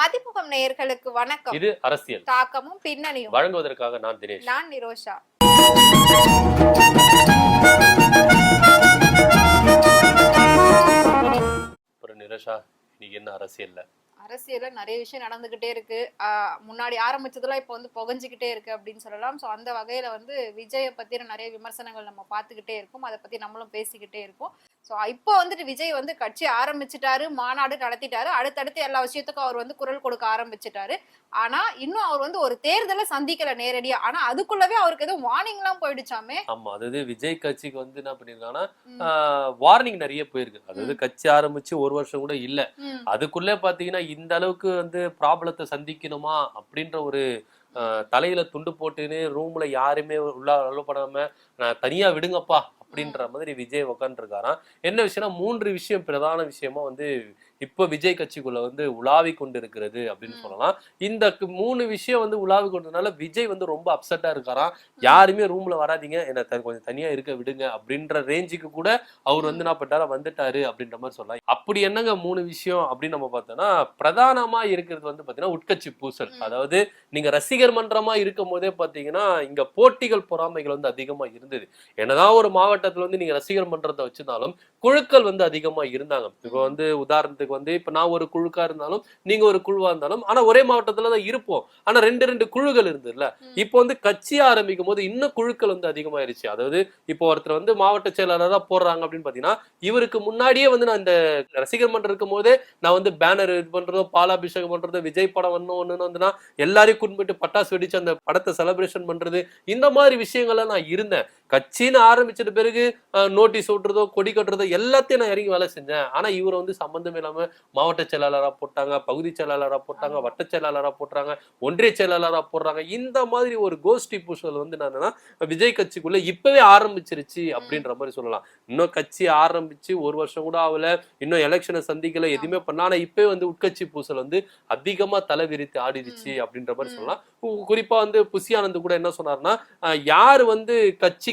மதிமுகம் நேயர்களுக்கு வணக்கம். இது அரசியல். தாக்கமும் பின்னணியும். வழங்குவதற்காக நான் தினேஷ். நான் நிரோஷா. ஒரு நிரஷா இன்னைக்கு என்ன அரசியல்ல? அரசியல்ல நிறைய விஷயம் நடந்துகிட்டே இருக்கு. முன்னாடி ஆரம்பிச்சதெல்லாம் இப்போ வந்து புகஞ்சுக்கிட்டே இருக்கு அப்படின்னு சொல்லலாம். ஸோ அந்த வகையில வந்து விஜயை பத்தின நிறைய விமர்சனங்கள் நம்ம பார்த்துக்கிட்டே இருக்கோம். அதை பத்தி நம்மளும் பேசிக்கிட்டே இருக்கோம். ஸோ இப்போ வந்துட்டு விஜய் வந்து கட்சி ஆரம்பிச்சிட்டாரு மாநாடு நடத்திட்டாரு. அடுத்தடுத்து எல்லா விஷயத்துக்கும் அவர் வந்து குரல் கொடுக்க ஆரம்பிச்சிட்டாரு. ஆனா இன்னும் அவர் வந்து ஒரு தேர்தலை சந்திக்கல நேரடியா. ஆனா அதுக்குள்ளவே அவருக்கு எதுவும் வார்னிங் எல்லாம் போயிடுச்சாமே. ஆமா அதாவது விஜய் கட்சிக்கு வந்து என்ன பண்ணிருக்காங்கன்னா. வார்னிங் நிறைய போயிருக்கு. அதாவது கட்சி ஆரம்பிச்சு ஒரு வருஷம் கூட இல்ல. அதுக்குள்ளே பாத்தீங்கன்னா இந்த அளவுக்கு வந்து ப்ராப்ளத்தை சந்திக்கணுமா அப்படின்ற ஒரு தலையில துண்டு போட்டுன்னு ரூம்ல யாருமே உள்ள அலோப்படாம நான் தனியா விடுங்கப்பா அப்படின்ற மாதிரி விஜய் உக்காந்துருக்காராம். என்ன விஷயம்னா மூன்று விஷயம் பிரதான விஷயமா வந்து இப்போ விஜய் கட்சிக்குள்ள வந்து உலாவி கொண்டு இருக்கிறது அப்படின்னு. சொல்லலாம். இந்த மூணு விஷயம் வந்து உலாவி கொண்டதுனால விஜய் வந்து ரொம்ப அப்செட்டா இருக்காராம். யாருமே ரூம்ல வராதீங்க. என்ன கொஞ்சம் தனியா இருக்க விடுங்க அப்படின்ற ரேஞ்சுக்கு கூட அவர் வந்து என்ன பண்ணிட்டாரா வந்துட்டாரு அப்படின்ற மாதிரி சொல்லலாம். அப்படி என்னங்க மூணு விஷயம் அப்படின்னு நம்ம பார்த்தோம்னா பிரதானமா இருக்கிறது வந்து பாத்தீங்கன்னா உட்கட்சி பூசல். அதாவது நீங்க ரசிகர் மன்றமா இருக்கும் போதே பாத்தீங்கன்னா இங்க போட்டிகள் பொறாமைகள் வந்து அதிகமா இருந்தது. என்னதான் ஒரு மாவட்டத்துல வந்து நீங்க ரசிகர் மன்றத்தை வச்சிருந்தாலும் குழுக்கள் வந்து அதிகமா இருந்தாங்க. இப்போ. வந்து உதாரணத்துக்கு வந்து இப்ப நான் ஒரு குழுக்கா இருந்தாலும் நீங்க ஒரு குழுவா இருந்தாலும் ஆனா ஒரே மாவட்டத்துல தான் இருப்போம். ஆனா ரெண்டு ரெண்டு குழுக்கள் இருந்ததுல ம். இப்போ வந்து கட்சி ஆரம்பிக்கும் போது இன்னும் குழுக்கள் வந்து அதிகமாயிருச்சு. அதாவது இப்போ ஒருத்தர் வந்து மாவட்ட செயலாளரா போடுறாங்க அப்படின்னு பாத்தீங்கன்னா இவருக்கு முன்னாடியே வந்து நான் இந்த ரசிகர் மன்றம் இருக்கும் போதே நான் வந்து பேனர் இது பண்றதோ பாலாபிஷேகம் பண்றதோ விஜய் படம் ஒண்ணு ஒண்ணுன்னு வந்துன்னா எல்லாரையும் கும்பிட்டு பட்டாசு வெடிச்சு அந்த படத்தை செலிப்ரேஷன் பண்றது இந்த மாதிரி விஷயங்கள்ல நான் இருந்தேன். கட்சின்னு ஆரம்பிச்சிட்ட பிறகு நோட்டீஸ் ஓட்டுறதோ கொடி கட்டுறதோ எல்லாத்தையும் நான் இறங்கி வேலை செஞ்சேன். ஆனா இவர் வந்து சம்பந்தம் இல்லாம மாவட்ட செயலாளரா போட்டாங்க பகுதி செயலாளரா போட்டாங்க. வட்ட செயலாளரா போட்டாங்க ஒன்றிய செயலாளரா போடுறாங்க. இந்த மாதிரி ஒரு கோஷ்டி பூசல் வந்து என்னன்னா விஜய் கட்சிக்குள்ள இப்பவே ஆரம்பிச்சிருச்சு அப்படின்ற மாதிரி சொல்லலாம். இன்னும் கட்சி ஆரம்பிச்சு ஒரு வருஷம் கூட ஆகல இன்னும் எலெக்ஷனை சந்திக்கல எதுவுமே பண்ண ஆனா இப்பவே வந்து உட்கட்சி பூசல் வந்து அதிகமா தலை விரித்து ஆடிடுச்சு அப்படின்ற மாதிரி. சொல்லலாம். குறிப்பா வந்து புசி ஆனந்த் கூட என்ன சொன்னாருன்னா அஹ், யார் வந்து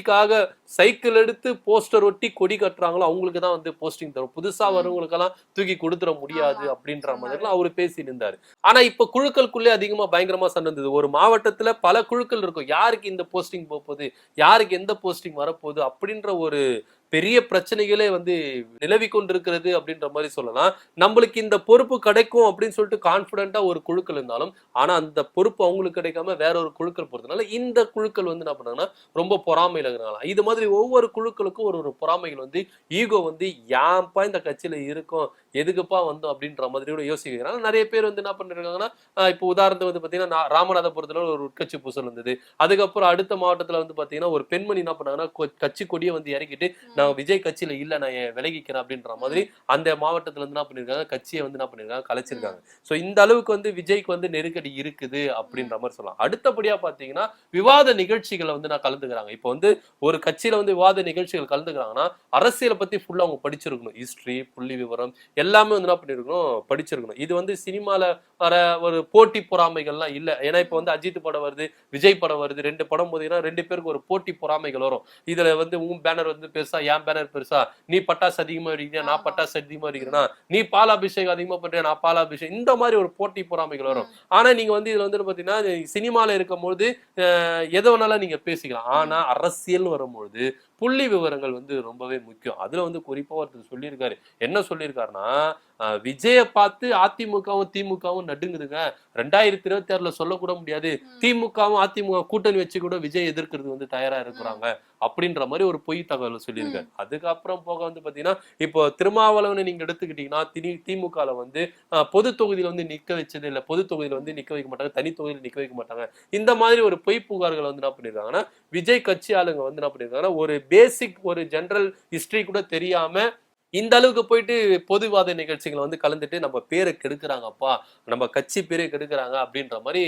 கட்சிக்காக சைக்கிள் எடுத்து போஸ்டர் ஒட்டி கொடி கட்டுறாங்களோ அவங்களுக்கு தான் வந்து போஸ்டிங் தரும் புதுசா. வரவங்களுக்கெல்லாம் தூக்கி கொடுத்துட முடியாது. அப்படின்ற. மாதிரிலாம் அவரு பேசி இருந்தாரு ஆனா இப்ப குழுக்களுக்குள்ளே அதிகமா பயங்கரமா சண்டை இருந்தது ஒரு மாவட்டத்துல பல குழுக்கள் இருக்கும் யாருக்கு இந்த போஸ்டிங் போகுது யாருக்கு எந்த போஸ்டிங் வரப்போகுது அப்படின்ற ஒரு பெரிய பிரச்சனைகளே வந்து நிலவி கொண்டிருக்கிறது அப்படின்ற மாதிரி சொல்லலாம். நம்மளுக்கு இந்த பொறுப்பு கிடைக்கும் அப்படின்னு சொல்லிட்டு கான்பிடண்டா ஒரு குழுக்கள் இருந்தாலும் ஆனா அந்த பொறுப்பு அவங்களுக்கு கிடைக்காம வேற ஒரு குழுக்கள் போறதுனால இந்த குழுக்கள் வந்து என்ன பண்ணாங்கன்னா ரொம்ப பொறாமையில் இருக்கிறாங்க இது மாதிரி ஒவ்வொரு குழுக்களுக்கும் ஒரு ஒரு பொறாமைகள் வந்து ஈகோ வந்து ஏன்ப்பா இந்த கட்சியில இருக்கும்? எதுக்குப்பா வந்தோம் அப்படின்ற மாதிரி கூட யோசிக்கிறாங்க. நிறைய பேர் வந்து என்ன பண்ணிருக்காங்கன்னா இப்போ உதாரணத்துக்கு வந்து பாத்தீங்கன்னா நான் ராமநாதபுரத்துல ஒரு உட்கட்சி பூசல் இருந்தது. அதுக்கப்புறம் அடுத்த மாவட்டத்துல வந்து பாத்தீங்கன்னா ஒரு பெண்மணி என்ன பண்ணாங்கன்னா கட்சி கொடியை வந்து இறக்கிட்டு நான் விஜய் கட்சியில இல்ல நான் விலகிக்கிறேன் அப்படின்ற மாதிரி அந்த மாவட்டத்துல இருந்து என்ன பண்ணிருக்காங்க கட்சியை வந்து என்ன பண்ணிருக்காங்க கலைச்சிருக்காங்க. சோ இந்த அளவுக்கு வந்து விஜய்க்கு வந்து நெருக்கடி இருக்குது அப்படின்ற மாதிரி சொல்லலாம். அடுத்தபடியா பாத்தீங்கன்னா விவாத நிகழ்ச்சிகளை வந்து நான் கலந்துக்கிறாங்க. இப்போ வந்து ஒரு கட்சியில வந்து விவாத நிகழ்ச்சிகள் கலந்துக்கிறாங்கன்னா அரசியலை பத்தி ஃபுல்லா அவங்க படிச்சிருக்கணும். ஹிஸ்டரி புள்ளி விவரம் எல்லாமே வந்து என்ன பண்ணிருக்கணும்? படிச்சிருக்கணும். இது வந்து சினிமால வர ஒரு போட்டி பொறாமைகள்லாம் இல்ல. ஏன்னா இப்போ வந்து அஜித் படம் வருது விஜய் படம் வருது ரெண்டு படம் போதீங்கன்னா ரெண்டு பேருக்கு ஒரு போட்டி பொறாமைகள் வரும். இதுல வந்து உன் பேனர் வந்து பெருசா என் பேனர் பெருசா நீ பட்டாசு அதிகமா அடிக்கிறியா நான். பட்டாசு அதிகமா அடிக்கிறேனா நீ பாலாபிஷேகம் அதிகமா பண்றியா நான் பாலாபிஷேகம் இந்த மாதிரி ஒரு போட்டி பொறாமைகள் வரும். ம். ஆனா நீங்க வந்து இதுல வந்து பாத்தீங்கன்னா சினிமால இருக்கும்போது எதை வேணாலும் நீங்க பேசிக்கலாம். ஆனா அரசியல் வரும்பொழுது புள்ளி விவரங்கள் வந்து ரொம்பவே முக்கியம். அதில் வந்து குறிப்பாக ஒருத்தர் சொல்லியிருக்காரு. என்ன சொல்லியிருக்காருன்னா விஜய பார்த்து அதிமுகவும் திமுகவும் நடுங்குதுங்க. ரெண்டாயிரத்தி இருபத்தி ஆறுல சொல்லக்கூட முடியாது. திமுகவும் அதிமுக கூட்டணி வச்சு கூட விஜய் எதிர்க்கிறது வந்து தயாரா இருக்கிறாங்க. அப்படின்ற மாதிரி ஒரு பொய் தகவல் சொல்லியிருக்காரு. அதுக்கப்புறம் போக வந்து பாத்தீங்கன்னா இப்போ திருமாவளவனை நீங்க எடுத்துக்கிட்டீங்கன்னா திணி திமுகல வந்து பொது தொகுதியில வந்து நிக்க வச்சது இல்ல பொது தொகுதியில வந்து நிக்க வைக்க மாட்டாங்க தனி தொகுதியில நிக்க வைக்க மாட்டாங்க. இந்த மாதிரி ஒரு பொய் புகார்கள் வந்து என்ன பண்ணிருக்காங்கன்னா விஜய் கட்சி ஆளுங்க வந்து என்ன பண்ணிருக்காங்கன்னா ஒரு பேசிக் ஒரு ஜெனரல் ஹிஸ்டரி கூட தெரியாம இந்த அளவுக்கு போயிட்டு பொதுவாத நிகழ்ச்சிகளை வந்து கலந்துட்டு நம்ம பேரை கெடுக்கிறாங்கப்பா நம்ம கட்சி பேரை கெடுக்கிறாங்க அப்படின்ற மாதிரி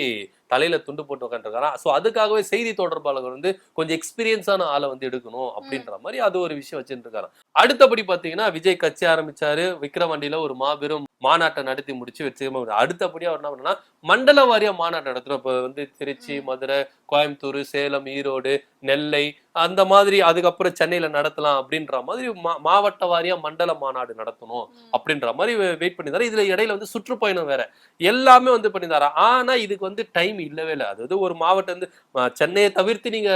தலையில துண்டு போட்டு உட்காந்துருக்காராம் ஸோ அதுக்காகவே செய்தி தொடர்பாளர்கள் வந்து கொஞ்சம் எக்ஸ்பீரியன்ஸான ஆளை வந்து எடுக்கணும் அப்படின்ற மாதிரி அது ஒரு விஷயம் வச்சுட்டு இருக்காராம் அடுத்தபடி பாத்தீங்கன்னா விஜய் கட்சி ஆரம்பிச்சாரு. விக்ரவாண்டியில ஒரு மாபெரும் மாநாட்டை நடத்தி முடிச்சு வச்சு அடுத்தபடியா அவர் என்ன பண்ணா மண்டல வாரியா மாநாடு நடத்துறோம். இப்போ வந்து திருச்சி மதுரை கோயம்புத்தூர் சேலம் ஈரோடு நெல்லை அந்த மாதிரி அதுக்கப்புறம் சென்னையில நடத்தலாம் அப்படின்ற மாதிரி மா- மாவட்ட வாரியா மண்டல மாநாடு நடத்தணும் அப்படின்ற மாதிரி வெயிட் பண்ணியிருந்தாரு. இதுல இடையில வந்து சுற்றுப்பயணம் வேற. எல்லாமே வந்து பண்ணியிருந்தாரு? ஆனா இதுக்கு வந்து டைம் இல்லவே இல்லை. அதாவது ஒரு மாவட்டம் வந்து சென்னையை தவிர்த்து நீங்க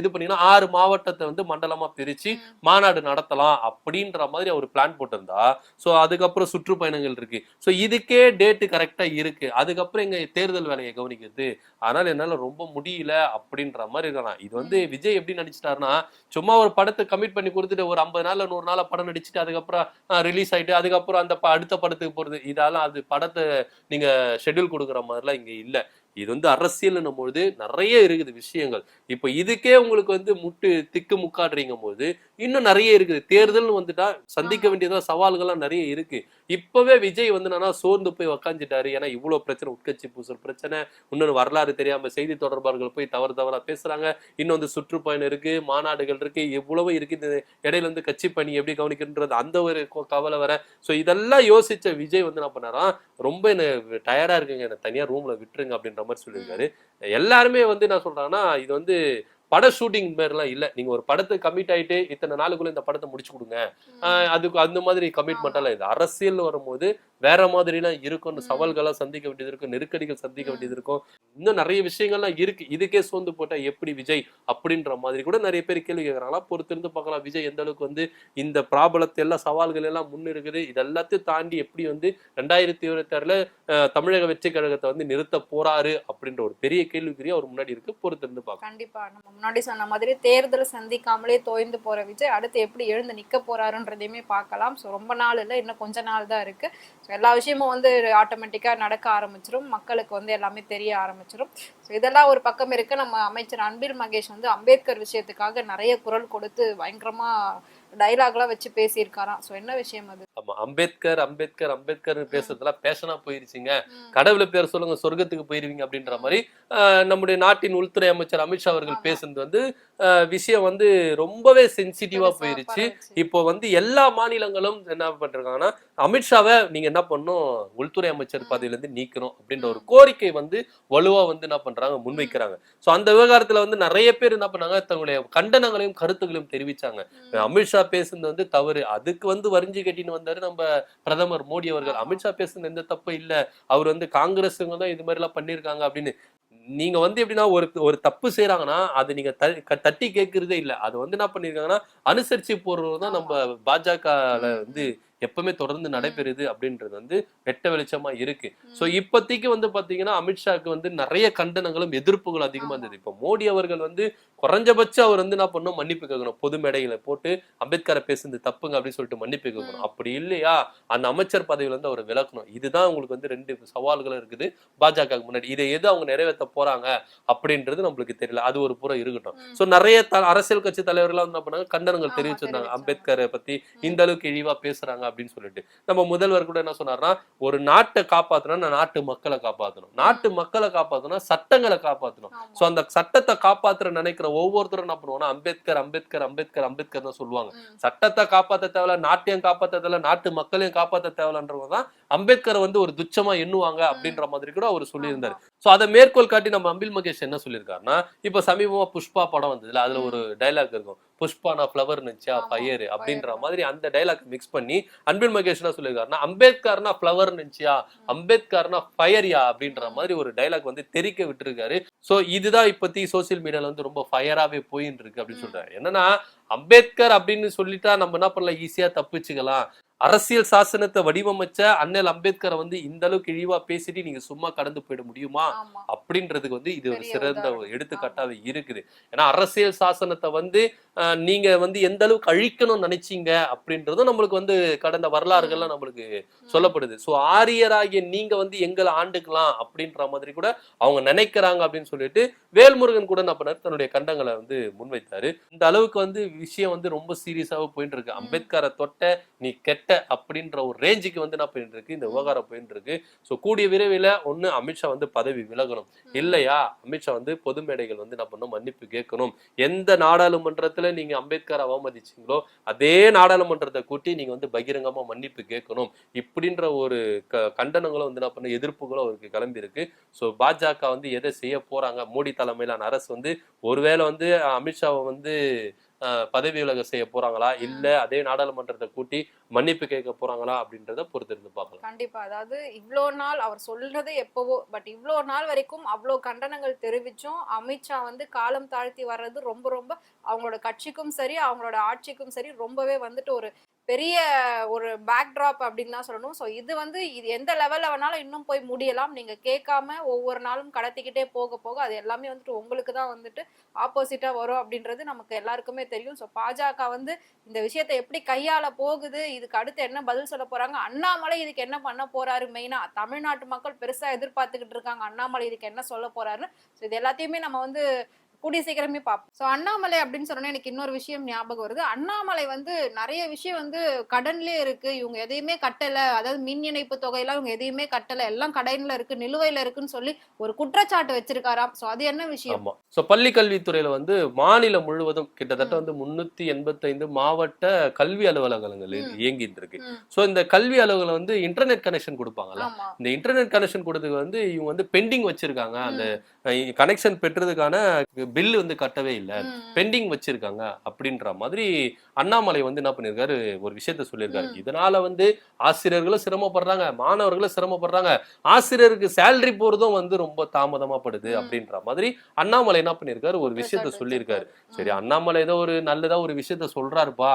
இது பண்ணீங்கன்னா ஆறு மாவட்டத்தை வந்து மண்டலமா பிரிச்சு மாநாடு நடத்தலாம் அப்படின்ற மாதிரி அவர் பிளான் போட்டிருந்தா ஸோ அதுக்கப்புறம் சுற்றுப்பயணங்கள் இருக்கு. ஸோ இதுக்கே டேட்டு கரெக்டா இருக்கு. அதுக்கப்புறம் எங்க தேர்தல் வேலையை கவனிக்கிறது. அதனால என்னால ரொம்ப முடியல அப்படின்ற மாதிரி இருக்கலாம். இது வந்து விஜய் எப்படி நடிச்சிட்டாருன்னா சும்மா ஒரு படத்தை கமிட் பண்ணி கொடுத்துட்டு ஒரு ஐம்பது நாள்ல நூறு நாள்ல படம் நடிச்சுட்டு அதுக்கப்புறம் ரிலீஸ் ஆயிட்டு அதுக்கப்புறம் அந்த அடுத்த படத்துக்கு போறது இதெல்லாம் அது படத்தை நீங்க ஷெட்யூல் கொடுக்குற மாதிரிலாம் இங்க இல்ல. இது வந்து அரசியல்னும் பொழுது நிறைய இருக்குது விஷயங்கள். இப்போ இதுக்கே உங்களுக்கு வந்து முட்டு திக்கு முக்காடுறீங்க போது இன்னும் நிறைய இருக்குது. தேர்தல்னு வந்துட்டா சந்திக்க ஆமா. வேண்டியதா சவால்கள்லாம் நிறைய இருக்கு. இப்பவே விஜய் வந்து என்னன்னா சோர்ந்து போய் உக்காந்துட்டாரு. ஏன்னா இவ்வளவு பிரச்சனை உட்கட்சி பூசல் பிரச்சனை. இன்னொரு வரலாறு தெரியாம செய்தி தொடர்பாளர்கள் போய் தவறு தவறா பேசுறாங்க. இன்னும் வந்து சுற்றுப்பயணம் இருக்கு மாநாடுகள் இருக்கு இவ்வளவு இருக்கு இந்த இடையில வந்து கட்சி பணி எப்படி கவனிக்கின்றது அந்த ஒரு கவலை வர. சோ இதெல்லாம் யோசிச்ச விஜய் வந்து என்ன பண்ணாராம் ரொம்ப என்ன டயர்டா இருக்குங்க. என்ன தனியா ரூம்ல விட்டுருங்க அப்படின்ற மாதிரி சொல்லியிருக்காரு. எல்லாருமே வந்து நான் சொல்றாங்கன்னா இது வந்து பட ஷூட்டிங் மாதிரிலாம் இல்ல. நீங்க ஒரு படத்துக்கு கமிட் ஆயிட்டு இத்தனை நாளுக்குள்ள இந்த படத்தை முடிச்சு கொடுங்க. அதுக்கு அந்த மாதிரி கமிட்மெண்ட் எல்லாம் இது அரசியல் வரும்போது வேற மாதிரி எல்லாம் இருக்கும் ம். சவால்கள்லாம் சந்திக்க வேண்டியது இருக்கும் நெருக்கடிகள் சந்திக்க. வேண்டியது இருக்கும். இன்னும் நிறைய விஷயங்கள்லாம் இருக்கு. இதுக்கே சோர்ந்து போட்டா எப்படி விஜய் அப்படின்ற மாதிரி கூட நிறைய பேர் கேள்வி கேட்கறாங்களா பொறுத்திருந்து பார்க்கலாம் விஜய் எந்த அளவுக்கு வந்து இந்த பிராபலத்தை எல்லாம் சவால்கள் எல்லாம் முன்னிருக்குது. இது எல்லாத்தையும் தாண்டி எப்படி வந்து ரெண்டாயிரத்தி இருபத்தி ஆறுல தமிழக வெற்றி கழகத்தை வந்து நிறுத்த போறாரு அப்படின்ற ஒரு பெரிய கேள்விக்குரிய அவர் முன்னாடி இருக்கு. பொறுத்திருந்து பார்க்கலாம். கண்டிப்பா. நம்ம முன்னாடி சொன்ன மாதிரி தேர்தல் சந்திக்காமலே தோய்ந்து போற விஜய் அடுத்து எப்படி எழுந்து நிக்க போறாருன்றதையுமே பார்க்கலாம். ஸோ ரொம்ப நாள் இல்லை இன்னும் கொஞ்ச நாள் தான் இருக்கு. எல்லா விஷயமும் வந்து ஆட்டோமேட்டிக்காக நடக்க ஆரம்பிச்சிடும் மக்களுக்கு வந்து எல்லாமே தெரிய ஆரம்பிச்சிடும் ஸோ இதெல்லாம் ஒரு பக்கம் இருக்க. நம்ம அமைச்சர் அன்பில் மகேஷ் வந்து அம்பேத்கர் விஷயத்துக்காக நிறைய குரல் கொடுத்து பயங்கரமாக டைலாக்லாம் வச்சு பேசியிருக்காராம். ஸோ என்ன விஷயம் அது? ஆமா அம்பேத்கர் அம்பேத்கர் அம்பேத்கர் பேசுறதெல்லாம் பேஷனா போயிருச்சுங்க. கடவுளை பேர் சொல்லுங்க சொர்க்கத்துக்கு போயிருவீங்க அப்படின்ற மாதிரி நம்முடைய நாட்டின் உள்துறை அமைச்சர் அமித்ஷா அவர்கள். பேசுனது வந்து விஷயம் வந்து ரொம்பவே சென்சிட்டிவா போயிருச்சு. இப்போ வந்து எல்லா மாநிலங்களும் என்ன பண்ணிருக்காங்கன்னா அமித்ஷாவை நீங்க என்ன பண்ணணும் உள்துறை அமைச்சர் ம். பதவியில இருந்து நீக்கணும் அப்படின்ற ஒரு. கோரிக்கை வந்து வலுவா வந்து என்ன பண்றாங்க முன்வைக்கிறாங்க சோ அந்த விவகாரத்துல வந்து நிறைய பேர் என்ன பண்ணாங்க தங்களுடைய கண்டனங்களையும் கருத்துக்களையும் தெரிவிச்சாங்க. அமித்ஷா பேசுனது வந்து தவறு அதுக்கு வந்து வரிஞ்சு கட்டின்னு வந்தாரு. நம்ம பிரதமர் மோடி அவர்கள். அமித்ஷா பேசுனது எந்த தப்பும் இல்ல. அவர் வந்து காங்கிரஸுங்க தான் இது மாதிரி எல்லாம் பண்ணிருக்காங்க அப்படின்னு. நீங்க வந்து எப்படின்னா ஒரு ஒரு தப்பு செய்யறாங்கன்னா அது நீங்க தட்டி கேட்கறதே இல்ல. அது வந்து என்ன பண்ணிருக்காங்கன்னா அனுசரிச்சு போறது தான் நம்ம பாஜக வந்து எப்பவுமே தொடர்ந்து நடைபெறுது அப்படின்றது வந்து வெட்ட வெளிச்சமா இருக்கு. சோ இப்போதைக்கு வந்து பாத்தீங்கன்னா அமித்ஷாக்கு வந்து நிறைய கண்டனங்களும் எதிர்ப்புகள் அதிகமா. இருந்தது. இப்ப மோடி அவர்கள் வந்து குறைஞ்சபட்சம் அவர் வந்து என்ன பண்ணணும் மன்னிப்பு கேட்கணும். பொது மேடைகளை போட்டு அம்பேத்கரை பேசுனது தப்புங்க அப்படின்னு சொல்லிட்டு மன்னிப்பு கேட்கணும். அப்படி இல்லையா? அந்த அமைச்சர் பதவியில இருந்து அவர் விலக்கணும். இதுதான் உங்களுக்கு வந்து ரெண்டு சவால்கள் இருக்குது. பாஜக முன்னாடி இதை எது அவங்க நிறைவேற்ற போறாங்க அப்படின்றது நம்மளுக்கு தெரியல. அது ஒரு புறம் இருக்கட்டும். சோ நிறைய அரசியல் கட்சி தலைவர்கள்லாம் வந்து என்ன பண்ணாங்க? கண்டனங்கள் தெரிவிச்சிருந்தாங்க. அம்பேத்கரை பத்தி. இந்த அளவுக்கு இழிவா பேசுறாங்க. அப்படின்னு சொல்லிட்டு. நம்ம முதல்வர் கூட என்ன சொன்னார்னா ஒரு நாட்டை காப்பாத்தணும் நாட்டு மக்களை காப்பாத்தணும். நாட்டு மக்களை காப்பாத்தணும் சட்டங்களை காப்பாத்தணும். சோ அந்த சட்டத்தை காப்பாத்துற நினைக்கிற ஒவ்வொருத்தரும் என்ன பண்ணுவாங்கன்னா அம்பேத்கர் அம்பேத்கர் அம்பேத்கர் அம்பேத்கர் தான் சொல்லுவாங்க. சட்டத்தை காப்பாத்த தேவையில்ல நாட்டையும் காப்பாத்த தேவையில்ல நாட்டு மக்களையும் காப்பாத்த தேவையில்லன்றவங்க தான் அம்பேத்கரை வந்து ஒரு துச்சமா எண்ணுவாங்க அப்படின்ற மாதிரி கூட அவர் சொல்லியிருந்தாரு. சோ அதை மேற்கோள் காட்டி நம்ம அம்பில் மகேஷ் என்ன சொல்லியிருக்காருன்னா இப்ப சமீபமா புஷ்பா படம் வந்ததுல அதுல ஒரு டைலாக் இருக்கும். புஷ்பா நான் ஃபிளவர் ஆமா, ஃபயர் அப்படின்ற. மாதிரி அந்த டைலாக் மிக்ஸ் பண்ணி அன்பில் மகேஷ் என்ன சொல்லியிருக்காருன்னா அம்பேத்கர்னா ஃபிளவர் நினைச்சியா அம்பேத்கர்னா ஃபயர்யா அப்படின்ற. மாதிரி ஒரு டைலாக் வந்து தெரிக்க விட்டுருக்காரு. சோ இதுதான் இப்பத்தி சோசியல் மீடியால வந்து ரொம்ப ஃபயராவே போயின்னு இருக்கு அப்படின்னு. சொல்றாரு. என்னன்னா அம்பேத்கர் அப்படின்னு சொல்லிட்டா நம்ம என்ன பண்ணலாம்? ஈஸியா தப்பிச்சுக்கலாம். அரசியல் சாசனத்தை வடிவமைச்ச அண்ணல் அம்பேத்கரை வந்து இந்த அளவுக்கு இழிவா பேசிட்டு நீங்க சும்மா கடந்து போயிட முடியுமா? அப்படின்றதுக்கு வந்து இது ஒரு சிறந்த. எடுத்துக்காட்டாவே இருக்குது. ஏன்னா அரசியல் சாசனத்தை வந்து நீங்க வந்து எந்த அளவுக்கு அழிக்கணும்னு நினைச்சீங்க அப்படின்றதும் நம்மளுக்கு வந்து கடந்த வரலாறுகள்லாம் நம்மளுக்கு சொல்லப்படுது. ஸோ ஆரியராகிய நீங்க வந்து எங்களை ஆண்டுக்கலாம் அப்படின்ற மாதிரி கூட அவங்க நினைக்கிறாங்க அப்படின்னு சொல்லிட்டு வேல்முருகன் கூட என்ன பண்ணாரு? தன்னுடைய கண்டங்களை வந்து முன்வைத்தாரு. இந்த அளவுக்கு வந்து விஷயம் வந்து ரொம்ப சீரியஸாக போயிட்டு இருக்கு அம்பேத்கரை தொட்ட நீ கெட்ட அப்படின்ற ஒரு ரேஞ்சுக்கு வந்து என்ன போயிட்டு இருக்கு இந்த விவகாரம் போயிட்டு இருக்கு ஸோ கூடிய விரைவில் ஒன்று அமித்ஷா வந்து பதவி விலகணும். இல்லையா? அமித்ஷா வந்து பொது மேடைகள் வந்து என்ன பண்ணணும்? மன்னிப்பு கேட்கணும். எந்த நாடாளுமன்றத்துல நீங்க அம்பேத்கர் அவமதிச்சீங்களோ அதே நாடாளுமன்றத்தை கூட்டி நீங்க வந்து பகிரங்கமா மன்னிப்பு கேட்கணும் இப்படின்ற ஒரு க கண்டனங்களும் வந்து என்ன பண்ண எதிர்ப்புகளும் அவருக்கு கிளம்பி இருக்கு ஸோ பாஜக வந்து எதை செய்ய போறாங்க? மோடி தலைமையிலான அரசு வந்து ஒருவேளை வந்து அமித்ஷாவை வந்து பதவி விலக செய்ய போறாங்களா? இல்ல அதே நாடாளுமன்றத்தை கூட்டி மன்னிப்பு கேட்க போறாங்களா? அப்படின்றத பொறுத்திருந்து பார்க்கலாம். கண்டிப்பா. அதாவது இவ்வளோ நாள் அவர் சொல்றது எப்பவோ பட் இவ்வளோ நாள் வரைக்கும் அவ்வளோ கண்டனங்கள் தெரிவிச்சும் அமித்ஷா வந்து காலம் தாழ்த்தி வர்றது ரொம்ப ரொம்ப அவங்களோட கட்சிக்கும் சரி அவங்களோட ஆட்சிக்கும் சரி ரொம்பவே வந்துட்டு ஒரு பெரிய ஒரு பேக்ட்ராப் அப்படின்னு தான் சொல்லணும். ஸோ இது வந்து இது எந்த லெவலில் வேணாலும் இன்னும் போய் முடியலாம். நீங்கள் கேட்காம ஒவ்வொரு நாளும் கடத்திக்கிட்டே போக போக அது எல்லாமே வந்துட்டு உங்களுக்கு தான் வந்துட்டு ஆப்போசிட்டாக வரும் அப்படின்றது நமக்கு எல்லாருக்குமே தெரியும். ஸோ பாஜக வந்து இந்த விஷயத்தை எப்படி கையாள போகுது? இதுக்கு அடுத்து என்ன பதில் சொல்ல போகிறாங்க அண்ணாமலை இதுக்கு என்ன பண்ண போறாரு மெயினா தமிழ்நாட்டு மக்கள் பெருசாக எதிர்பார்த்துக்கிட்டு இருக்காங்க. அண்ணாமலை இதுக்கு என்ன சொல்ல போறாருன்னு? ஸோ இது எல்லாத்தையுமே நம்ம வந்து கூடிய சீக்கிரமே பார்ப்போம். ஸோ அண்ணாமலை அப்படின்னு சொன்னோன்னே எனக்கு இன்னொரு விஷயம் ஞாபகம் வருது. அண்ணாமலை வந்து நிறைய விஷயம் வந்து கடன்லயே இருக்கு. இவங்க எதையுமே கட்டல. அதாவது மின் இணைப்பு தொகையெல்லாம் இவங்க எதையுமே கட்டல. எல்லாம் கடன்ல இருக்கு நிலுவையில இருக்குன்னு சொல்லி ஒரு குற்றச்சாட்டு வச்சிருக்காராம். ஸோ அது என்ன விஷயம்? சோ பள்ளி கல்வித்துறையில வந்து மாநிலம் முழுவதும் கிட்டத்தட்ட வந்து முன்னூத்தி எண்பத்தைந்து மாவட்ட கல்வி அலுவலகங்கள். இயங்கிட்டு இருக்கு. சோ இந்த கல்வி அலுவலகம் வந்து இன்டர்நெட் கனெக்ஷன் கொடுப்பாங்கல்ல? ஆமா. இந்த இன்டர்நெட் கனெக்ஷன் கொடுத்ததுக்கு வந்து இவங்க வந்து பெண்டிங் வச்சிருக்காங்க. அந்த கனெக்ஷன் பெற்றதுக்கான பில் வந்து கட்டவே இல்லை. பெண்டிங் வச்சிருக்காங்க அப்படின்ற மாதிரி அண்ணாமலை வந்து என்ன பண்ணிருக்காரு ஒரு விஷயத்த சொல்லியிருக்காரு. இதனால வந்து ஆசிரியர்களும் சிரமப்படுறாங்க மாணவர்களும் சிரமப்படுறாங்க ஆசிரியருக்கு சேலரி போறதும் வந்து ரொம்ப தாமதமாப்படுது. அப்படின்ற மாதிரி அண்ணாமலை என்ன பண்ணிருக்காரு ஒரு விஷயத்த சொல்லியிருக்காரு. சரி அண்ணாமலை ஏதோ ஒரு நல்லதா ஒரு விஷயத்த சொல்றாருப்பா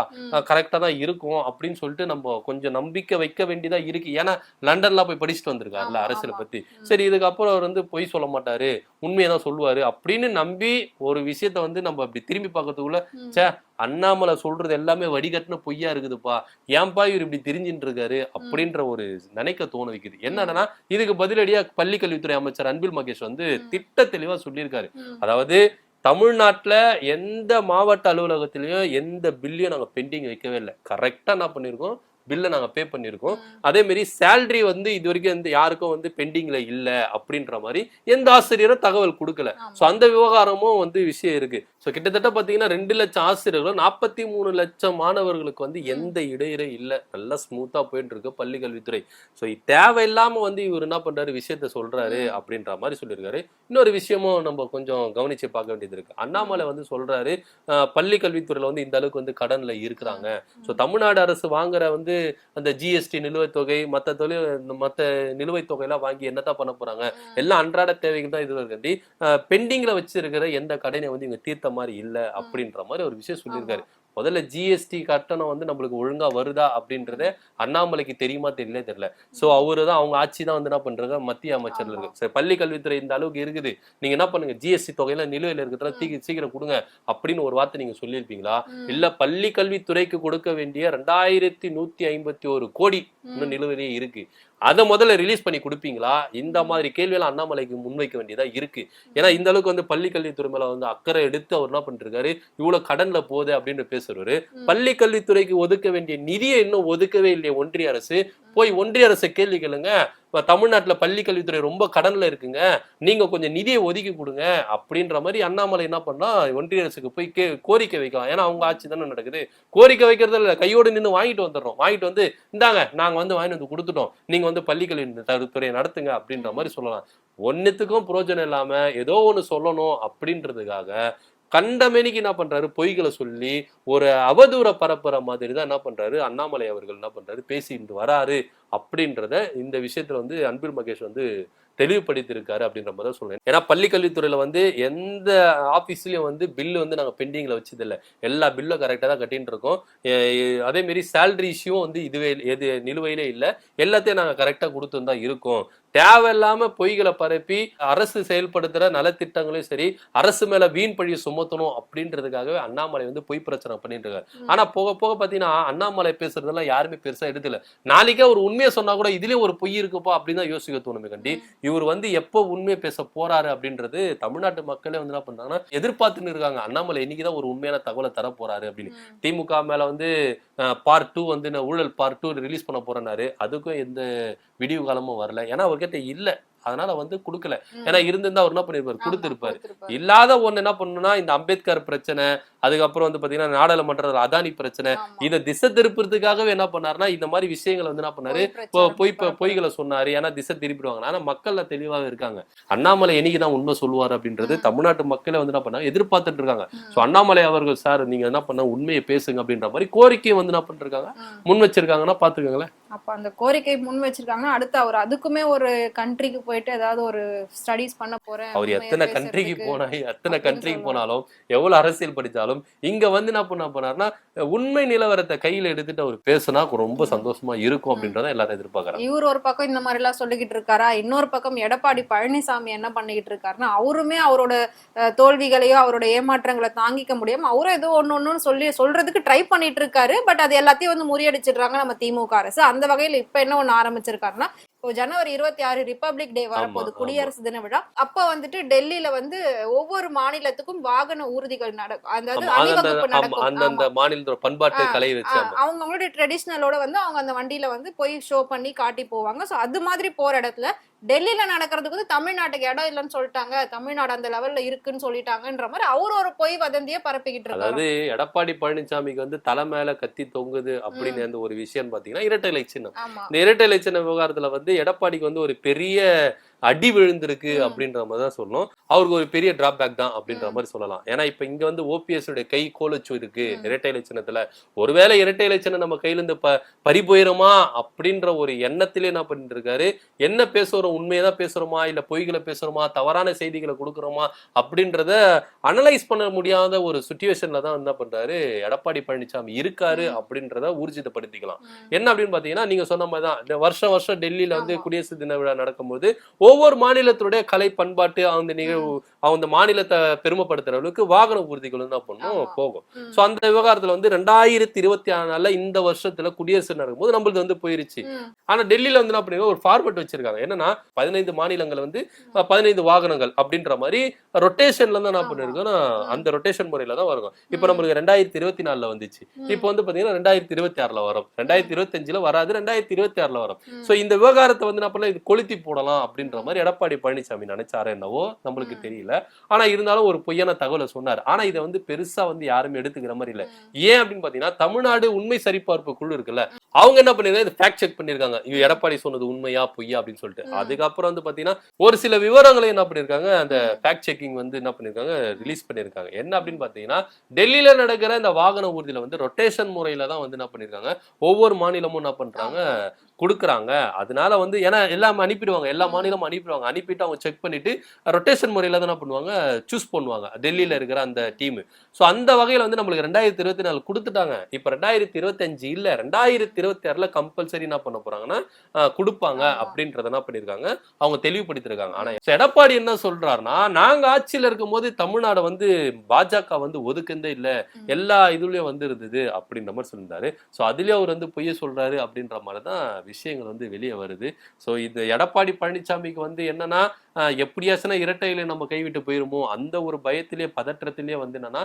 கரெக்டா தான் இருக்கும் அப்படின்னு சொல்லிட்டு நம்ம கொஞ்சம் நம்பிக்கை வைக்க வேண்டியதா இருக்கு ஏன்னா லண்டன்ல போய் படிச்சுட்டு வந்திருக்காருல்ல அரசியலை. பத்தி. சரி இதுக்கப்புறம் அவர் வந்து பொய் சொல்ல மாட்டாரு உண்மையை தான் சொல்லுவாரு. அப்படின்னு நம்பி ஒரு விஷயத்த வந்து நம்ம அப்படி திரும்பி பார்க்கறதுக்குள்ள. ச்சே, அண்ணாமலை சொல்றது எல்லாமே வடிகட்டின பொய்யா இருக்குதுப்பா. ஏன்பா இவர் இப்படி தெரிஞ்சுட்டு இருக்காரு? அப்படின்ற ஒரு நினைக்க தோண வைக்குது என்னன்னா இதுக்கு பதிலடியா பள்ளி கல்வித்துறை அமைச்சர் அன்பில் மகேஷ் வந்து. திட்ட தெளிவா சொல்லியிருக்காரு. அதாவது தமிழ்நாட்டுல எந்த மாவட்ட அலுவலகத்திலயும் எந்த பில்லையும் நாங்க பெண்டிங் வைக்கவே இல்லை. கரெக்டா என்ன பண்ணிருக்கோம் பில்லை நாங்க பே பண்ணிருக்கோம் ம். அதே மாதிரி சேலரி வந்து இது வரைக்கும் எந்த யாருக்கும் வந்து பெண்டிங்ல இல்ல அப்படின்ற மாதிரி எந்த ஆசிரியரும் தகவல் கொடுக்கல. சோ அந்த விவகாரமும் வந்து விஷயம் இருக்கு. சோ கிட்டத்தட்ட பாத்தீங்கன்னா ரெண்டு லட்சம் ஆசிரியர்களும் நாற்பத்தி மூணு லட்சம் மாணவர்களுக்கு வந்து எந்த இடையூறே இல்ல. நல்லா ஸ்மூத்தா போயிட்டு இருக்கு பள்ளி கல்வித்துறை சோ தேவையில்லாம வந்து இவர் என்ன பண்றாரு விஷயத்த சொல்றாரு ம். அப்படின்ற மாதிரி சொல்லியிருக்காரு. இன்னொரு விஷயமும் நம்ம கொஞ்சம் கவனிச்சு பார்க்க வேண்டியது இருக்கு. அண்ணாமலை வந்து சொல்றாரு அஹ், பள்ளி கல்வித்துறையில வந்து இந்த அளவுக்கு வந்து கடன்ல இருக்கிறாங்க. சோ தமிழ்நாடு அரசு வாங்குற வந்து அந்த ஜிஎஸ்டி நிலுவைத் தொகை மத்த தொழில் மத்த நிலுவைத் தொகை எல்லாம் வாங்கி என்னதான் பண்ண போறாங்க. எல்லாம் அன்றாட தேவைகள் தான் இது இருக்காண்டி பெண்டிங்ல வச்சிருக்கிற எந்த கடனை வந்து இவங்க தீர்த்த மாதிரி இல்ல அப்படின்ற மாதிரி ஒரு விஷயம் சொல்லியிருக்காரு. முதல்ல ஜிஎஸ்டி கட்டணம் வந்து நம்மளுக்கு ஒழுங்கா வருதா அப்படின்றத அண்ணாமலைக்கு தெரியுமா தெரியல தெரியல. சோ அவரு தான் அவங்க ஆட்சி தான் வந்து என்ன பண்றாங்க? மத்திய அமைச்சர்ல இருக்கு. சரி பள்ளி கல்வித்துறை இந்த அளவுக்கு இருக்குது. நீங்க என்ன பண்ணுங்க? ஜிஎஸ்டி தொகையெல்லாம் நிலுவையில இருக்கிறதுல தீ சீக்கிரம் கொடுங்க அப்படின்னு ஒரு வார்த்தை நீங்க சொல்லியிருப்பீங்களா. இல்ல பள்ளி கல்வித்துறைக்கு கொடுக்க வேண்டிய ரெண்டாயிரத்தி நூத்தி ஐம்பத்தி ஒரு கோடி. இன்னும் நிலுவையிலேயே இருக்கு. அதை முதல்ல ரிலீஸ் பண்ணி கொடுப்பீங்களா? இந்த மாதிரி கேள்வியெல்லாம் அண்ணாமலைக்கு முன்வைக்க வேண்டியதா இருக்கு. ஏன்னா இந்த அளவுக்கு வந்து பள்ளி கல்வித்துறை மேல வந்து அக்கறை எடுத்து அவர் என்ன பண்ணிருக்காரு? இவ்வளவு கடன்ல போகுது அப்படின்னு பேசுறவரு. பள்ளி கல்வித்துறைக்கு ஒதுக்க வேண்டிய நிதியை இன்னும் ஒதுக்கவே இல்லையே ஒன்றிய அரசு. போய் ஒன்றிய அரசை கேள்வி கேளுங்க. இப்போ தமிழ்நாட்டில் பள்ளி கல்வித்துறை ரொம்ப கடனில் இருக்குங்க. நீங்கள் கொஞ்சம் நிதியை ஒதுக்கி கொடுங்க அப்படின்ற மாதிரி அண்ணாமலை என்ன பண்ணால் ஒன்றிய அரசுக்கு போய் கே கோரிக்கை வைக்கலாம். ஏன்னா அவங்க ஆட்சி தானே நடக்குது. கோரிக்கை வைக்கிறது இல்லை. கையோடு நின்று வாங்கிட்டு வந்துடுறோம். வாங்கிட்டு வந்து இந்தாங்க நாங்கள் வந்து வாங்கிட்டு வந்து கொடுத்துட்டோம். நீங்கள் வந்து பள்ளி கல்வி துறையை நடத்துங்க அப்படின்ற மாதிரி சொல்லலாம். ஒன்றுத்துக்கும் பிரயோஜனம் இல்லாமல் ஏதோ ஒன்று சொல்லணும் அப்படின்றதுக்காக கண்டமேனிக்கு என்ன பண்றாரு? பொய்களை சொல்லி ஒரு அவதூற பரப்புற மாதிரி தான் என்ன பண்றாரு? அண்ணாமலை அவர்கள் என்ன பண்றாரு? பேசிட்டு வராரு அப்படின்றத இந்த விஷயத்துல வந்து அன்பில் மகேஷ் வந்து தெளிவுபடுத்தியிருக்காரு அப்படின்ற மாதிரி தான் சொல்றேன். ஏன்னா பள்ளிக்கல்வித்துறையில் வந்து எந்த ஆபீஸ்லயும் வந்து பில்லு வந்து நாங்கள் பெண்டிங்ல வச்சது எல்லா பில்லும் கரெக்டாக தான் கட்டின்னு இருக்கோம். அதேமாரி அதே மாதிரி சேலரி இஷ்யூவும் வந்து இதுவே எது நிலுவையிலே இல்லை. எல்லாத்தையும் நாங்கள் கரெக்டாக கொடுத்து தான் இருக்கோம். தேவையில்லாம பொய்களை பரப்பி அரசு செயல்படுத்துற நலத்திட்டங்களையும் சரி அரசு மேல வீண் பழியை சுமத்தணும் அப்படின்றதுக்காகவே அண்ணாமலை வந்து பொய் பிரச்சனை பண்ணிட்டு இருக்காரு. ஆனா போக போக பாத்தீங்கன்னா அண்ணாமலை பேசுறதெல்லாம் யாருமே பெருசா எடுத்துல நாளைக்கே ஒரு உண்மையை சொன்னா கூட இதுலயும் ஒரு பொய் இருக்குப்பா அப்படின்னு தான் யோசிக்க தோணுமே கண்டி. இவர் வந்து எப்போ உண்மையை பேச போறாரு அப்படின்றது தமிழ்நாட்டு மக்களே வந்து என்ன பண்றாங்கன்னா எதிர்பார்த்துன்னு இருக்காங்க. அண்ணாமலை இன்னைக்குதான் ஒரு உண்மையான தகவலை தர போறாரு அப்படின்னு. திமுக மேல வந்து பார்ட் டூ வந்து ஊழல் பார்ட் டூ ரிலீஸ் பண்ண போறேனாரு அதுக்கும் எந்த விடிவு காலமும் வரல. ஏன்னா அவர்கிட்ட இல்லை. அதனால வந்து கொடுக்கல. ஏன்னா இருந்திருந்தா அவர் என்ன பண்ணிருப்பாரு கொடுத்திருப்பாரு. இல்லாத ஒண்ணு என்ன பண்ணணும்னா இந்த அம்பேத்கர் பிரச்சனை அதுக்கப்புறம் வந்து பாத்தீங்கன்னா நாடாளுமன்ற அதானி பிரச்சனை. இதை திசை திருப்புறதுக்காகவே என்ன பண்ணாருன்னா இந்த மாதிரி விஷயங்களை வந்து என்ன பண்ணாரு பொய் பொய். பொய்களை சொன்னாரு ஏன்னா திசை திருப்பிடுவாங்க ஆனா மக்கள்ல தெளிவாக இருக்காங்க அண்ணாமலை என்னைக்கு தான் உண்மை சொல்லுவார் அப்படின்றது. தமிழ்நாட்டு மக்களே வந்து என்ன பண்ணாங்க எதிர்பார்த்துட்டு இருக்காங்க. சோ அண்ணாமலை அவர்கள் சார் நீங்க என்ன பண்ண உண்மையை பேசுங்க அப்படின்ற மாதிரி கோரிக்கையை வந்து என்ன ம். முன் வச்சிருக்காங்கன்னா பாத்துக்கோங்களேன் அப்ப அந்த கோரிக்கை முன் வச்சிருக்காங்கன்னா அடுத்து அவர் அதுக்குமே ஒரு கண்ட்ரிக்கு போயிட்டு ஏதாவது ஒரு ஸ்டடிஸ் பண்ண போறேன் அவர் எத்தனை கண்ட்ரிக்கு. போனா எத்தனை கண்ட்ரிக்கு. போனாலும் எவ்வளவு அரசியல் படிச்சாலும் இங்க வந்து என்ன பண்ண போனாருன்னா உண்மை நிலவரத்தை கையில எடுத்துட்டு அவர் பேசினா ரொம்ப சந்தோஷமா இருக்கும் அப்படின்றத எல்லாரும் எதிர்பார்க்கறாங்க. இவர் ஒரு பக்கம் இந்த மாதிரி எல்லாம் சொல்லிக்கிட்டு இருக்காரா? இன்னொரு பக்கம் எடப்பாடி பழனிசாமி என்ன பண்ணிக்கிட்டு இருக்காருன்னா அவருமே அவரோட தோல்விகளையோ அவரோட ஏமாற்றங்களை தாங்கிக்க முடியாம அவரும் ஏதோ ஒண்ணு ஒண்ணுன்னு சொல்லி சொல்றதுக்கு ட்ரை பண்ணிட்டு இருக்காரு. பட் அது எல்லாத்தையும் வந்து முறியடிச்சிடுறாங்க நம்ம திமுக அரசு. அந்த வகையில இப்ப என்ன ஒண்ணு ஆரம்பிச்சிருக்காருன்னா இப்போ ஜனவரி இருபத்தி ஆறு ரிப்பப்ளிக் டே வரப்போகுது. குடியரசு தின விழா அப்ப வந்துட்டு டெல்லியில வந்து ஒவ்வொரு மாநிலத்துக்கும் வாகன ஊர்திகள் நடக்கும் அதாவது அணிவகுப்பு நடக்கும் அந்தந்த மாநிலத்தோட பண்பாட்டு கலை வச்சு ஆமா. அவங்க அவங்களுடைய ட்ரெடிஷ்னலோட வந்து அவங்க அந்த வண்டியில வந்து போய் ஷோ பண்ணி காட்டி போவாங்க ஸோ அது மாதிரி போற இடத்துல டெல்லியில நடக்கிறதுக்கு வந்து தமிழ்நாட்டுக்கு இடம் இல்லைன்னு சொல்லிட்டாங்க. தமிழ்நாடு அந்த லெவல்ல இருக்குன்னு சொல்லிட்டாங்கன்ற மாதிரி அவர் ஒரு பொய் வதந்தியே பரப்பிக்கிட்டு இருக்காரு. அதாவது எடப்பாடி பழனிசாமிக்கு வந்து தலை மேல கத்தி தொங்குது அப்படின்னு அந்த ஒரு விஷயம் பாத்தீங்கன்னா இரட்டை இலை சின்னம். இந்த இரட்டை இலை சின்ன விவகாரத்துல வந்து எடப்பாடிக்கு வந்து ஒரு பெரிய அடி விழுந்திருக்கு. அப்படின்ற மாதிரி தான் சொல்லணும் அவருக்கு ஒரு பெரிய டிராபேக் தான் அப்படின்ற. மாதிரி சொல்லலாம் ஏன்னா இப்ப இங்க வந்து ஓபிஎஸ் உடைய கை கோலச்சு இருக்கு. இரட்டை இலை சின்னத்துல ஒருவேளை இரட்டை இலை சின்னம் நம்ம கையில இருந்து ப பறி போயிருமா அப்படின்ற ஒரு எண்ணத்திலே என்ன பண்ணிட்டு இருக்காரு என்ன பேசுறோம் உண்மையதான் பேசுறோமா இல்ல பொய்களை பேசுறோமா தவறான செய்திகளை கொடுக்குறோமா அப்படின்றத அனலைஸ் பண்ண முடியாத ஒரு சுச்சுவேஷன்ல தான் என்ன பண்றாரு எடப்பாடி பழனிசாமி இருக்காரு. அப்படின்றத ஊர்ஜிதப்படுத்திக்கலாம். என்ன அப்படின்னு பாத்தீங்கன்னா நீங்க சொன்ன மாதிரி தான் இந்த வருஷம் வருஷம் டெல்லியில வந்து. குடியரசு தின விழா நடக்கும்போது ஒவ்வொரு மாநிலத்துடைய கலை பண்பாட்டு அந்த நிகழ்வு அந்த மாநிலத்தை பெருமைப்படுத்துற அளவுக்கு வாகன ஊர்திகள் என்ன பண்ணும். போகும். சோ அந்த விவகாரத்துல வந்து ரெண்டாயிரத்தி இருபத்தி ஆறுல இந்த வருஷத்துல குடியரசு நடக்கும்போது நம்மளுது வந்து போயிருச்சு. ஆனா டெல்லியில வந்து என்ன பண்ணிருக்காங்க ஒரு ஃபார்மட் வச்சிருக்காங்க என்னன்னா பதினைந்து மாநிலங்கள் வந்து பதினைந்து வாகனங்கள் அப்படின்ற மாதிரி ரொட்டேஷன்ல தான் என்ன. பண்ணிருக்கோம்னா. அந்த ரொட்டேஷன் முறையில தான் வரும் இப்போ. நம்மளுக்கு ரெண்டாயிரத்தி இருபத்தி நாலுல வந்துச்சு. இப்போ வந்து பாத்தீங்கன்னா ரெண்டாயிரத்தி இருபத்தி ஆறுல வரும் ரெண்டாயிரத்தி இருபத்தஞ்சுல வராது ரெண்டாயிரத்தி இருபத்தி ஆறுல வரும். சோ இந்த விவகாரத்தை வந்து என்ன பண்ணலாம் இது கொளுத்தி போடலாம் அப்படின்ற மாதிரி எடப்பாடி பழனிசாமி நினைச்சாரு என்னவோ நம்மளுக்கு. தெரியல. ஆனா இருந்தாலும் ஒரு பொய்யான தகவலை சொன்னார். ஆனா இதை வந்து பெருசா வந்து யாருமே எடுத்துக்கிற மாதிரி இல்ல. ஏன் அப்படின்னு பாத்தீங்கன்னா தமிழ்நாடு உண்மை சரிபார்ப்பு குழு இருக்குல்ல அவங்க என்ன பண்ணிருக்காங்க? இது ஃபேக்ட் செக் பண்ணிருக்காங்க. இது எடப்பாடி சொன்னது உண்மையா பொய்யா அப்படின்னு சொல்லிட்டு. அதுக்கப்புறம் வந்து பாத்தீங்கன்னா ஒரு சில விவரங்களை என்ன பண்ணிருக்காங்க? அந்த. ஃபேக்ட் செக்கிங் வந்து என்ன பண்ணிருக்காங்க? ரிலீஸ் பண்ணிருக்காங்க. என்ன அப்படின்னு பாத்தீங்கன்னா டெல்லியில நடக்கிற இந்த வாகன ஊர்தியில வந்து ரொட்டேஷன் முறையில தான் வந்து என்ன பண்ணிருக்காங்க? ஒவ்வொரு மாநிலமும் என்ன பண்றாங்க? கொடுக்குறாங்க. அதனால வந்து ஏன்னா எல்லாம் அனுப்பிடுவாங்க எல்லா. மாநிலமும் அனுப்பிடுவாங்க அனுப்பிட்டு அவங்க செக் பண்ணிட்டு ரொட்டேஷன் முறையில தான் என்ன பண்ணுவாங்க சூஸ் பண்ணுவாங்க டெல்லியில இருக்கிற அந்த டீம் ஸோ அந்த வகையில வந்து நம்மளுக்கு ரெண்டாயிரத்தி இருபத்தி நாலு கொடுத்துட்டாங்க. இப்போ ரெண்டாயிரத்தி இருபத்தஞ்சு இல்ல ரெண்டாயிரத்தி இருபத்தி ஆறுல கம்பல்சரி என்ன பண்ண போறாங்கன்னா கொடுப்பாங்க. அப்படின்றத என்ன பண்ணிருக்காங்க அவங்க தெளிவுபடுத்திருக்காங்க ஆனா so எடப்பாடி என்ன சொல்றாருன்னா நாங்க ஆட்சியில இருக்கும்போது தமிழ்நாடு வந்து பாஜக வந்து ஒதுக்குந்தே இல்ல. எல்லா இதுலயும் வந்து இருந்தது அப்படின்ற மாதிரி சொல்லியிருந்தாரு. ஸோ அதுலயே அவர் வந்து பொய்ய சொல்றாரு அப்படின்ற மாதிரி தான் விஷயங்கள் வந்து வெளியே வருது. ஸோ இந்த எடப்பாடி பழனிசாமிக்கு வந்து என்னன்னா எப்படியாச்சுன்னா இரட்டையில நம்ம கைவிட்டு போயிருமோ அந்த ஒரு பயத்திலே பதற்றத்திலே வந்து என்னன்னா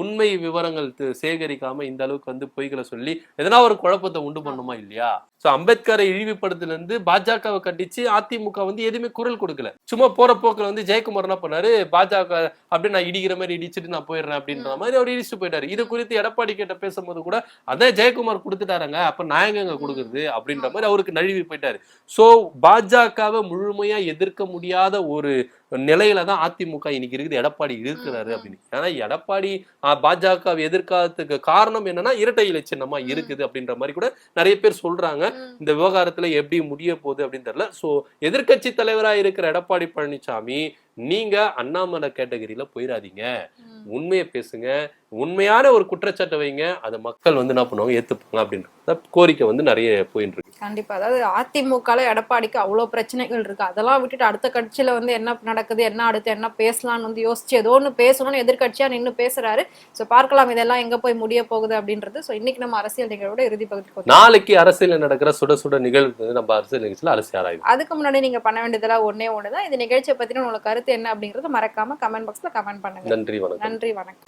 உண்மை விவரங்கள் சேகரிக்காம இந்த அளவுக்கு வந்து பொய்களை சொல்லி எதனா ஒரு குழப்பத்தை உண்டு பண்ணுமா இல்லையா? சோ அம்பேத்கரை இழிவுபடுத்துல இருந்து பாஜகவை கண்டிச்சு அதிமுக வந்து எதுவுமே குரல் கொடுக்கல. சும்மா போற போக்குல வந்து ஜெயக்குமார் என்ன பண்ணாரு பாஜக அப்படியே நான் இடிக்கிற மாதிரி இடிச்சிட்டு நான் போயிடுறேன் அப்படின்ற. மாதிரி அவர் இடிச்சுட்டு போயிட்டாரு. இது குறித்து எடப்பாடி கிட்ட பேசும்போது கூட அதான் ஜெயக்குமார் கொடுத்துட்டாருங்க அப்ப நான் எங்க கொடுக்குறது அப்படின்ற மாதிரி அவருக்கு நழுவி போயிட்டாரு. சோ பாஜகவை முழுமையா எதிர்க்க முடியாத ஒரு நிலையில தான் அதிமுக இன்னைக்கு இருக்குது எடப்பாடி இருக்கிறாரு. அப்படின்னு ஏன்னா எடப்பாடி ஆஹ், பாஜகவை எதிர்க்காததுக்கு காரணம் என்னன்னா இரட்டை இலை சின்னமா. இருக்குது அப்படின்ற மாதிரி கூட நிறைய பேர் சொல்றாங்க. இந்த விவகாரத்துல எப்படி முடிய போகுது அப்படின்னு தெரியல சோ எதிர்க்கட்சி தலைவரா இருக்கிற எடப்பாடி பழனிசாமி நீங்க அண்ணாமலை கேட்டகரியில போயிடாதீங்க. உண்மையை பேசுங்க. உண்மையான ஒரு குற்றச்சாட்டை வைங்க. அதை மக்கள் வந்து என்ன பண்ணுவாங்க? ஏத்துப்பாங்க அப்படின்ற கோரிக்கை வந்து நிறைய போயிட்டு இருக்கு கண்டிப்பா. அதாவது அதிமுகல எடப்பாடிக்கு அவ்வளவு பிரச்சனைகள் இருக்கு. அதெல்லாம் விட்டுட்டு அடுத்த கட்சியில வந்து என்ன நடக்குது என்ன அடுத்து என்ன பேசலாம்னு வந்து யோசிச்சு ஏதோ ஒண்ணு பேசணும்னு எதிர்க்கட்சியா நின்னு பேசுறாரு. சோ பார்க்கலாம் இதெல்லாம் எங்க போய் முடிய போகுது அப்படின்றது. சோ இன்னைக்கு நம்ம அரசியல் நிகழ்வோட இறுதி வந்துட்டோம். நாளைக்கு அரசியல் நடக்கிற சுட சுட நிகழ்வு நம்ம அரசியல் நிகழ்ச்சியில அரசியல் அதுக்கு முன்னாடி நீங்க பண்ண வேண்டியதெல்லாம் ஒண்ணே ஒண்ணுதான். இந்த நிகழ்ச்சியை பத்தின உங்களுக்கு கருத்து என்ன அப்படிங்கறது மறக்காம கமெண்ட் பாக்ஸ்ல கமெண்ட் பண்ணுங்க. நன்றி வணக்கம். நன்றி வணக்கம்.